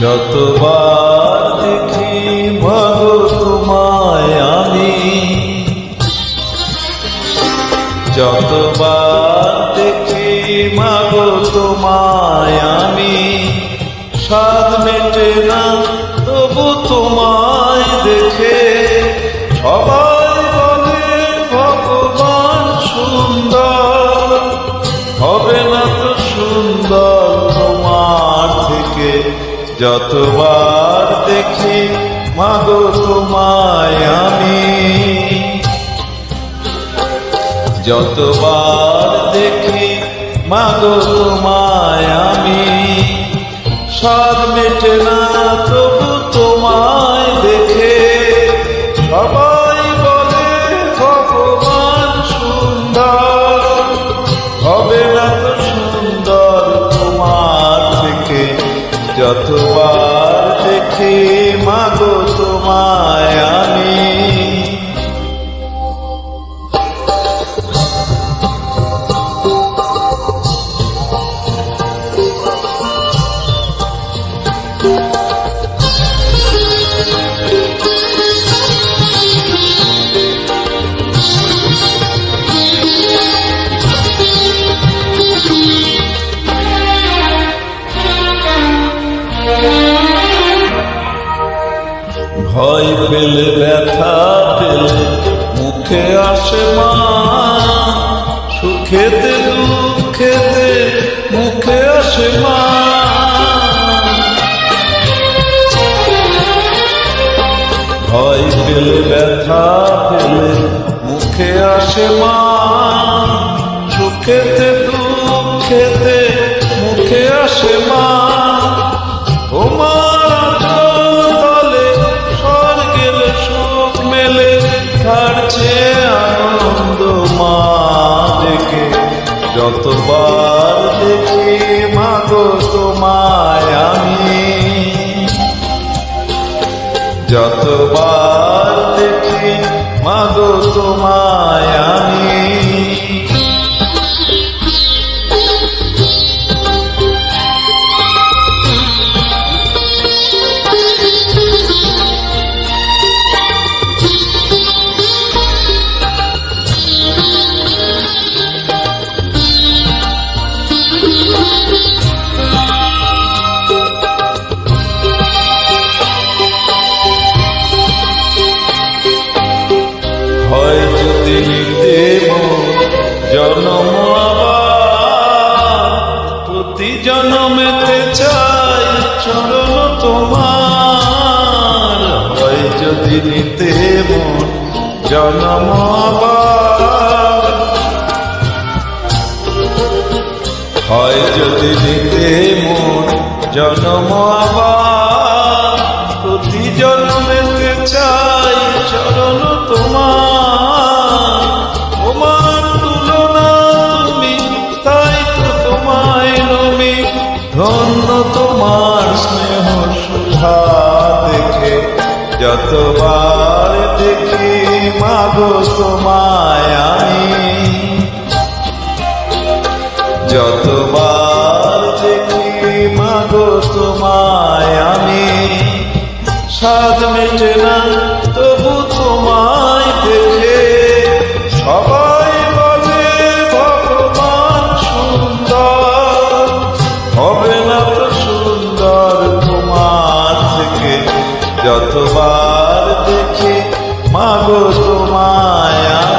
যতবার দেখি মাগো তোমায় আমি। যতবার দেখি মাগো তোমায় আমি। স্বাদ মেটে না, তবু তোমায় দেখে। সবাই বলে, ভগবান সুন্দর, হবে না যতবার দেখি, মাগো তোমায় আমি। যতবার দেখি, মাগো তোমায় আমি। স্বাদ মেটে না তবু তোমায় দেখে। সবাই বলে, ভগবান সুন্দর, হবে না তো সুন্দর তোমার থেকে। যতবার ভয় পেলে ব্যথা পেলে, মুখে আসে মা সুখেতে দুঃখেতে মুখে আসে মা ভয় পেলে ব্যথা পেলে, মুখে আসে মা সুখেতে দুঃখেতে মুখে আসে মা তোমার চেয়ে আনন্দ মা দেখে যতবার দেখি মাগো তোমায় আমি। যতবার দেখি মাগো তোমায় তোমার হয় যদি নিতে মোর জন্ম হয় যদি নিতে মোর জন্ম প্রতি জন্মেতে চাই চরণ তোমার। তোমার তুলনা তাই তো তোমায় নমি, ধন্য তোমার স্নেহ। সুধা দেখে যতবার দেখি মাগো তোমায় যতবার দেখি মাগো তোমায় আমি। সাজ মেটে না তবু তোমায় যতবার দেখি মাগো তোমায়